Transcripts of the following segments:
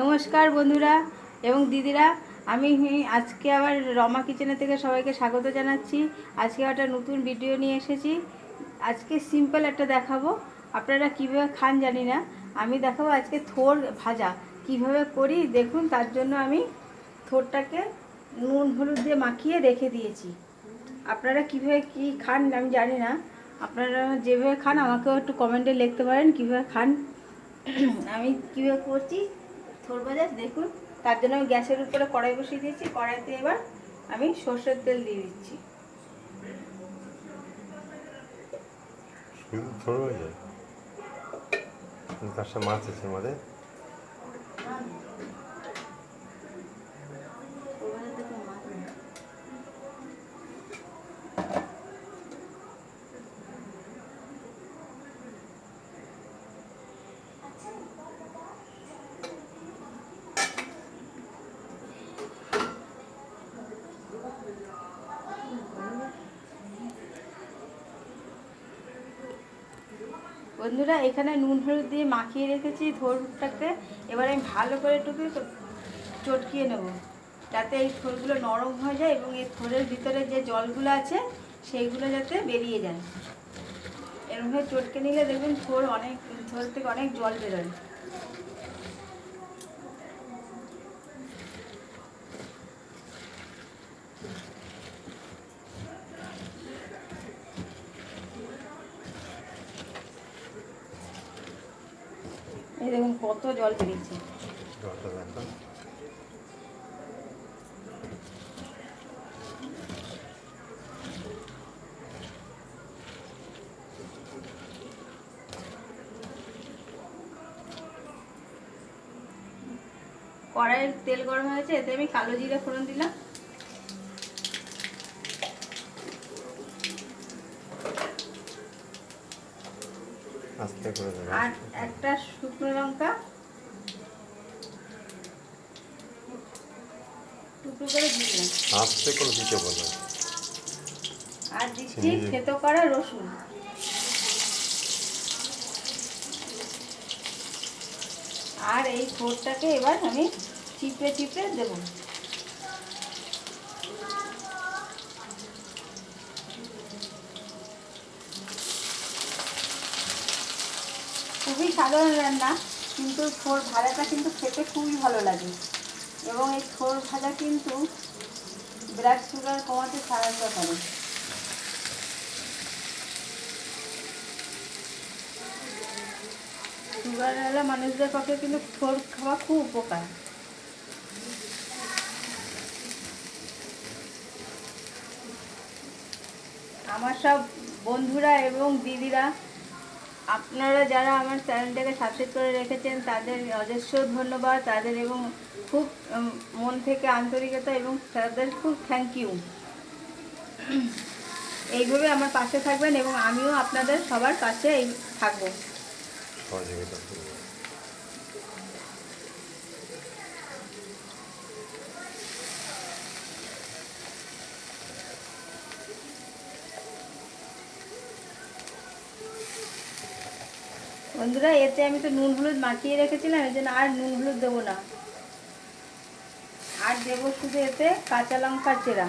নমস্কার বন্ধুরা এবং দিদিরা, আমি আজকে আবার রমা কিচেনের থেকে সবাইকে স্বাগত জানাচ্ছি। আজকে একটা নতুন ভিডিও নিয়ে এসেছি। আজকে সিম্পল একটা দেখাবো। আপনারা কীভাবে খান জানি না। আমি দেখাবো আজকে থোর ভাজা। কীভাবে করি দেখুন, তার জন্য আমি থোরটাকে নুন, হলুদ দিয়ে মাখিয়ে রেখে দিয়েছি। আপনারা কীভাবে কী খান আমি জানি না। আপনারা যেভাবে খান আমাকেও একটু কমেন্টে লিখতে পারেন কীভাবে খান। আমি কীভাবে করছি ভাজা দেখুন। তার জন্য আমি গ্যাসের উপরে কড়াই বসিয়ে দিয়েছি। কড়াইতে এবার আমি সর্ষের তেল দিয়ে দিচ্ছি। তার সাথে মাছ আছে আমাদের থোর ভাজাতে কোনো মাছ নেই। বন্ধুরা, এখানে নুন হলুদ দিয়ে মাখিয়ে রেখেছি থোরটাকে। এবার আমি ভালো করে টুকে চটকিয়ে নেব, যাতে এই থোরগুলো নরম হয়ে যায় এবং এই থোরের ভিতরে যে জলগুলো আছে, সেইগুলো যাতে বেরিয়ে যায়। এরকমভাবে চটকে নিলে দেখবেন থোর অনেক, থোর থেকে অনেক জল বেরোয় এই দেখুন কত জল বেরিয়েছে। কড়াইয়ের তেল গরম হয়েছে এতে আমি কালো জিরে ফোড়ন দিলাম। আস্তে করে দেবে। আর একটা শুকনো লঙ্কা। টুকরো করে দিলাম। আস্তে করে দিতে বলো। আর দিচ্ছি থেতো করা রসুন। আর এই থোরটাকে এবার আমি চিপড়ে চিপড়ে দেবো। খুবই সাধারণ রান্না, কিন্তু থোর ভাজাটা কিন্তু খেতে খুবই ভালো লাগে। এবং এই থোর ভাজা কিন্তু ব্লাড সুগার কমাতে সাহায্য করে। সুগারওয়ালা মানুষদের পক্ষে কিন্তু থোর খাওয়া খুব উপকার। আমার সব বন্ধুরা এবং দিদিরা আপনারা যারা আমার চ্যানেলটাকে সাবস্ক্রাইব করে রেখেছেন, তাদের অজস্র ধন্যবাদ। তাদের এবং খুব মন থেকে আন্তরিকতা এবং তাদের খুব থ্যাংক ইউ এইভাবে আমার পাশে থাকবেন এবং আমিও আপনাদের সবার পাশে এই, থাকব। বন্ধুরা, এতে আমি তো নুন হলুদ মাখিয়ে রেখেছিলাম, এই জন্য আর নুন হলুদ দেবো না। আর দেবো শুধু এতে কাঁচা লঙ্কা চেরা।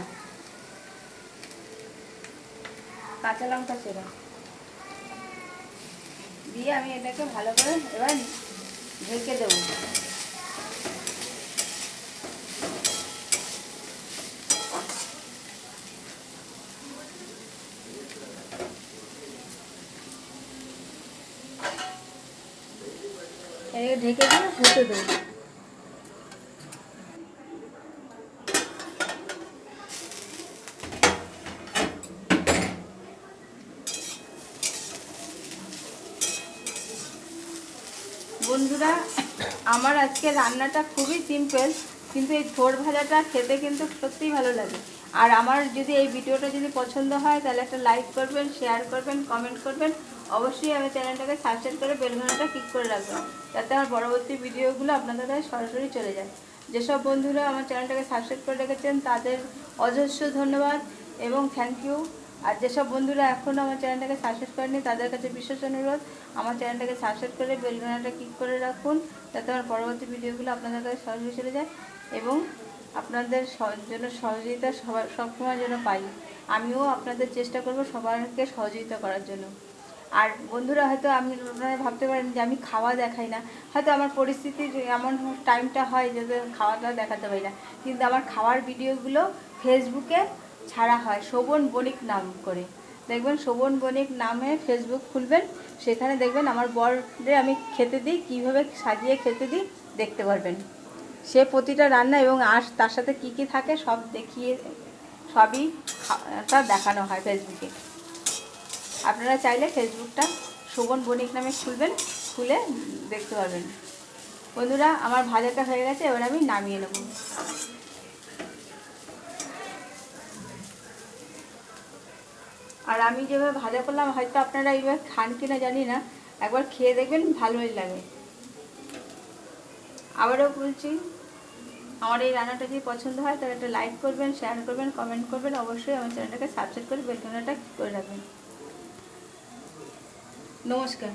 কাঁচা লঙ্কা চেরা। দিয়ে আমি এটাকে ভালো করে এবার ঢেকে দেবো। ঢেকে দিয়ে হতে দেবো। বন্ধুরা, আমার আজকে রান্নাটা খুবই সিম্পল কিন্তু এই থোর ভাজাটা খেতে কিন্তু সত্যিই ভালো লাগে। আর আমার যদি এই ভিডিওটা যদি পছন্দ হয়, তাহলে একটা লাইক করবেন শেয়ার করবেন কমেন্ট করবেন। অবশ্যই আমার চ্যানেলটাকে সাবস্ক্রাইব করে বেলঘনাটা ক্লিক করে রাখবেন, যাতে আমার পরবর্তী ভিডিওগুলো আপনাদের কাছে সরাসরি চলে যায়। যেসব বন্ধুরা আমার চ্যানেলটাকে সাবস্ক্রাইব করে রেখেছেন, তাদের অজস্র ধন্যবাদ এবং থ্যাংক ইউ আর যেসব বন্ধুরা এখনও আমার চ্যানেলটাকে সাবস্ক্রাইব করেনি তাদের কাছে বিশেষ অনুরোধ, আমার চ্যানেলটাকে সাবস্ক্রাইব করে বেলঘনাটা ক্লিক করে রাখুন, যাতে আমার পরবর্তী ভিডিওগুলো আপনাদের কাছে সহজে চলে যায়। এবং আপনাদের জন্য সহযোগিতা সবার, সবসময় যেন পাই। আমিও আপনাদের চেষ্টা করব সবাইকে সহযোগিতা করার জন্য। আর বন্ধুরা, হয়তো আমি, আপনারা ভাবতে পারেন যে আমি খাওয়া দেখাই না। হয়তো আমার পরিস্থিতির এমন টাইমটা হয় যে খাওয়াটা দেখাতে পারি না। কিন্তু আমার খাওয়ার ভিডিওগুলো ফেসবুকে ছাড়া হয়। শোভন বণিক নাম করে। দেখবেন শোভন বণিক নামে ফেসবুক খুলবেন। সেখানে দেখবেন আমার বরে আমি খেতে দিই, কীভাবে সাজিয়ে খেতে দিই, দেখতে পারবেন। সে প্রতিটা রান্না এবং আস তার সাথে কি কি থাকে সব দেখিয়ে, সবই তা দেখানো হয় ফেসবুকে। আপনারা চাইলে ফেসবুকটা শোভন বণিক নামে খুলবেন, খুলে দেখতে পারবেন। বন্ধুরা, আমার ভাজাটা হয়ে গেছে, এবার আমি নামিয়ে নেব। আর আমি যেভাবে ভাজা করলাম, হয়তো আপনারা এইভাবে খান কিনা জানি না, একবার খেয়ে দেখবেন ভালোই লাগে। আবারও বলছি, আমার এই রান্নাটা যদি পছন্দ হয়, তাহলে একটা লাইক করবেন শেয়ার করবেন কমেন্ট করবেন, অবশ্যই আমার চ্যানেলটাকে সাবস্ক্রাইব করে বেলকনাটা করে রাখবেন। নমস্কার।